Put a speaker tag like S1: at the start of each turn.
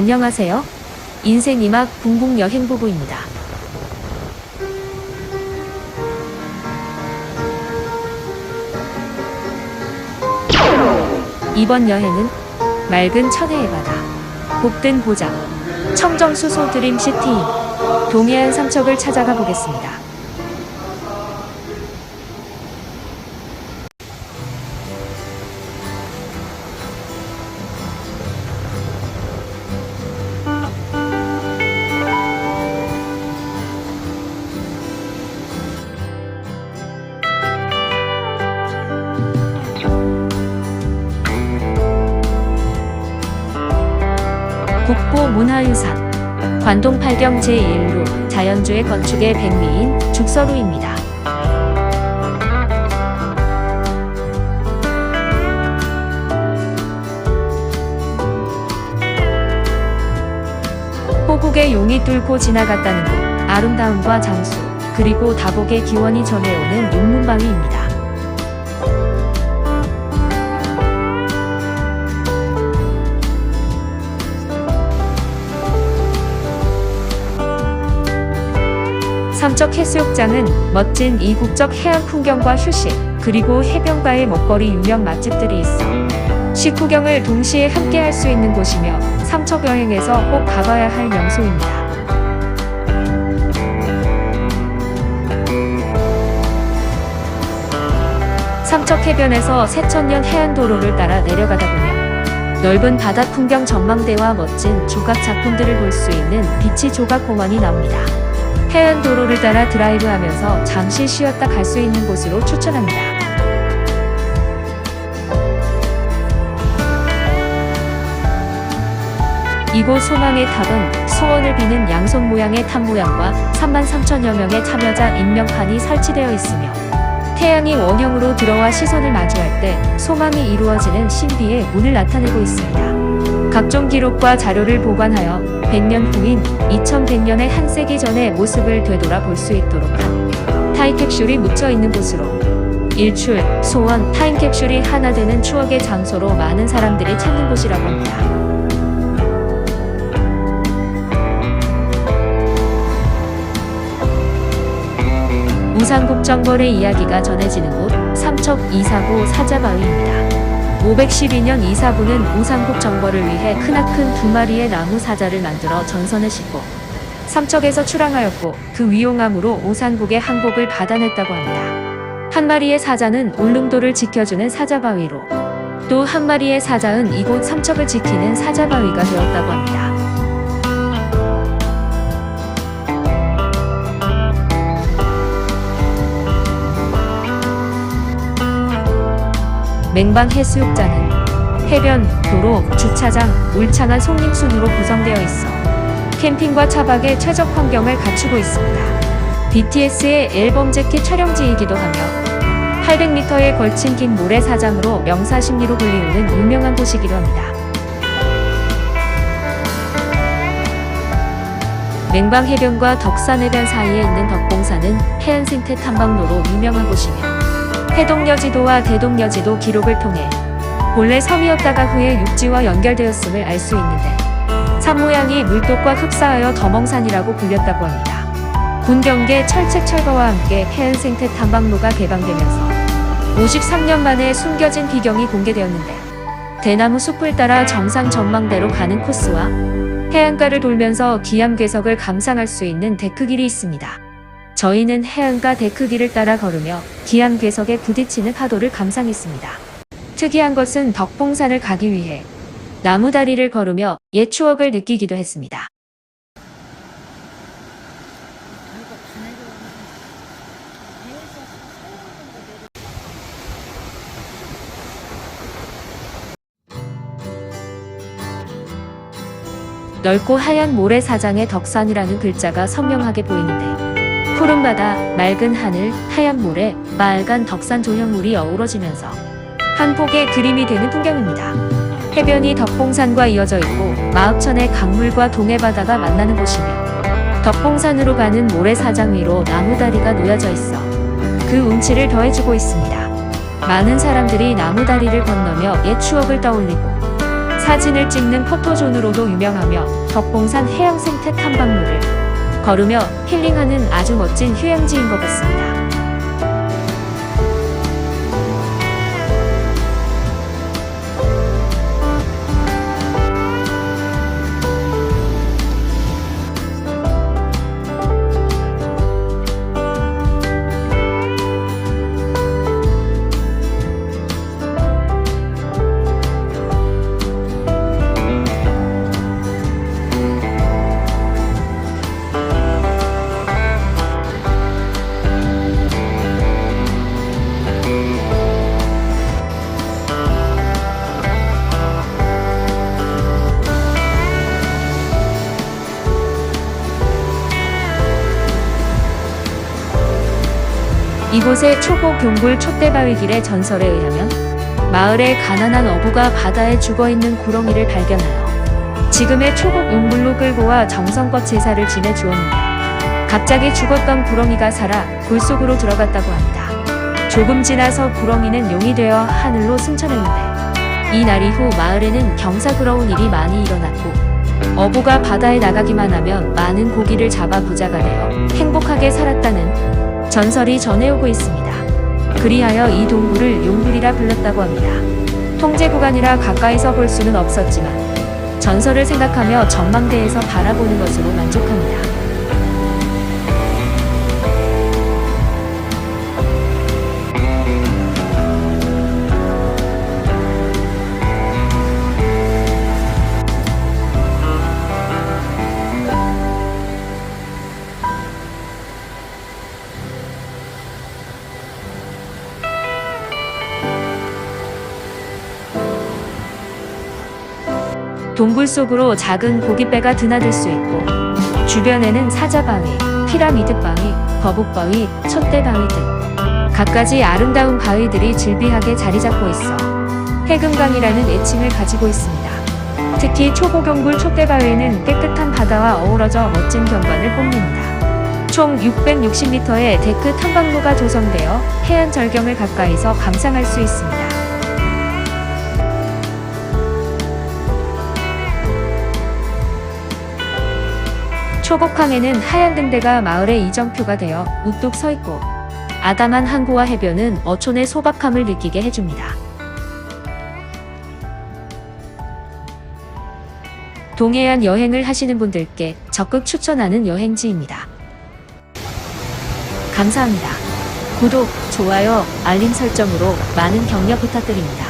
S1: 안녕하세요. 인생 이막 붕붕 여행 부부입니다. 이번 여행은 맑은 천혜의 바다, 곱든 보장, 청정수소 드림시티인 동해안 삼척을 찾아가 보겠습니다. 국보 문화유산 관동 팔경 제1루 자연주의 건축의 백미인 죽서루입니다. 호국의 용이 뚫고 지나갔다는 곳 아름다움과 장수 그리고 다복의 기원이 전해오는 용문방위입니다. 삼척 해수욕장은 멋진 이국적 해안 풍경과 휴식, 그리고 해변가의 먹거리 유명 맛집들이 있어 식후경을 동시에 함께 할 수 있는 곳이며 삼척 여행에서 꼭 가봐야 할 명소입니다. 삼척 해변에서 새천년 해안도로를 따라 내려가다 보면 넓은 바다 풍경 전망대와 멋진 조각 작품들을 볼 수 있는 비치 조각 공원이 나옵니다. 해안 도로를 따라 드라이브하면서 잠시 쉬었다 갈 수 있는 곳으로 추천합니다. 이곳 소망의 탑은 소원을 비는 양손 모양의 탑 모양과 3만 3천여 명의 참여자 인명판이 설치되어 있으며 태양이 원형으로 들어와 시선을 마주할 때 소망이 이루어지는 신비의 문을 나타내고 있습니다. 각종 기록과 자료를 보관하여 100년 후인 2100년의 한 세기 전의 모습을 되돌아 볼 수 있도록 한 타임캡슐이 묻혀 있는 곳으로 일출, 소원, 타임캡슐이 하나 되는 추억의 장소로 많은 사람들이 찾는 곳이라고 합니다. 우산국정벌의 이야기가 전해지는 곳 삼척 이사부 사자바위입니다. 512년 이사부는 우산국 정벌을 위해 크나큰 두 마리의 나무 사자를 만들어 전선을 싣고 삼척에서 출항하였고 그 위용함으로 우산국의 항복을 받아냈다고 합니다. 한 마리의 사자는 울릉도를 지켜주는 사자바위로 또 한 마리의 사자는 이곳 삼척을 지키는 사자바위가 되었다고 합니다. 맹방 해수욕장은 해변, 도로, 주차장, 울창한 속림순으로 구성되어 있어 캠핑과 차박의 최적 환경을 갖추고 있습니다. BTS의 앨범 재킷 촬영지이기도 하며 800m에 걸친 긴 모래사장으로 명사십리로 불리우는 유명한 곳이기도 합니다. 맹방 해변과 덕산 해변 사이에 있는 덕봉산은 해안 생태 탐방로로 유명한 곳이며 해동여 지도와 대동여 지도 기록을 통해 본래 섬이었다가 후에 육지와 연결되었음을 알 수 있는데 산 모양이 물독과 흡사하여 더멍산이라고 불렸다고 합니다. 군경계 철책 철거와 함께 해안 생태 탐방로가 개방되면서 53년 만에 숨겨진 비경이 공개되었는데 대나무 숲을 따라 정상 전망대로 가는 코스와 해안가를 돌면서 기암괴석을 감상할 수 있는 데크길이 있습니다. 저희는 해안가 데크길을 따라 걸으며 기암괴석에 부딪히는 파도를 감상했습니다. 특이한 것은 덕봉산을 가기 위해 나무다리를 걸으며 옛 추억을 느끼기도 했습니다. 넓고 하얀 모래사장에 덕산이라는 글자가 선명하게 보이는데 푸른 바다, 맑은 하늘, 하얀 모래, 빨간 덕산 조형물이 어우러지면서 한 폭의 그림이 되는 풍경입니다. 해변이 덕봉산과 이어져 있고 마읍천의 강물과 동해바다가 만나는 곳이며 덕봉산으로 가는 모래사장 위로 나무다리가 놓여져 있어 그 운치를 더해주고 있습니다. 많은 사람들이 나무다리를 건너며 옛 추억을 떠올리고 사진을 찍는 포토존으로도 유명하며 덕봉산 해양 생태 탐방로를 걸으며 힐링하는 아주 멋진 휴양지인 것 같습니다. 이곳의 초보 경굴 촛대바위길의 전설에 의하면 마을의 가난한 어부가 바다에 죽어있는 구렁이를 발견하여 지금의 초복 용불로 끌고 와 정성껏 제사를 지내 주었는데 갑자기 죽었던 구렁이가 살아 굴 속으로 들어갔다고 합니다. 조금 지나서 구렁이는 용이 되어 하늘로 승천했는데 이날 이후 마을에는 경사스러운 일이 많이 일어났고 어부가 바다에 나가기만 하면 많은 고기를 잡아 부자가 되어 행복하게 살았다는 전설이 전해오고 있습니다. 그리하여 이 동굴을 용굴이라 불렀다고 합니다. 통제 구간이라 가까이서 볼 수는 없었지만 전설을 생각하며 전망대에서 바라보는 것으로 만족합니다. 동굴 속으로 작은 고깃배가 드나들 수 있고 주변에는 사자바위, 피라미드 바위, 거북바위, 촛대바위 등 갖가지 아름다운 바위들이 질비하게 자리 잡고 있어 해금강이라는 애칭을 가지고 있습니다. 특히 초보경굴 촛대바위는 깨끗한 바다와 어우러져 멋진 경관을 뽐냅니다. 총 660m의 데크 탐방로가 조성되어 해안 절경을 가까이서 감상할 수 있습니다. 초곡항에는 하얀 등대가 마을의 이정표가 되어 우뚝 서 있고 아담한 항구와 해변은 어촌의 소박함을 느끼게 해줍니다. 동해안 여행을 하시는 분들께 적극 추천하는 여행지입니다. 감사합니다. 구독, 좋아요, 알림 설정으로 많은 격려 부탁드립니다.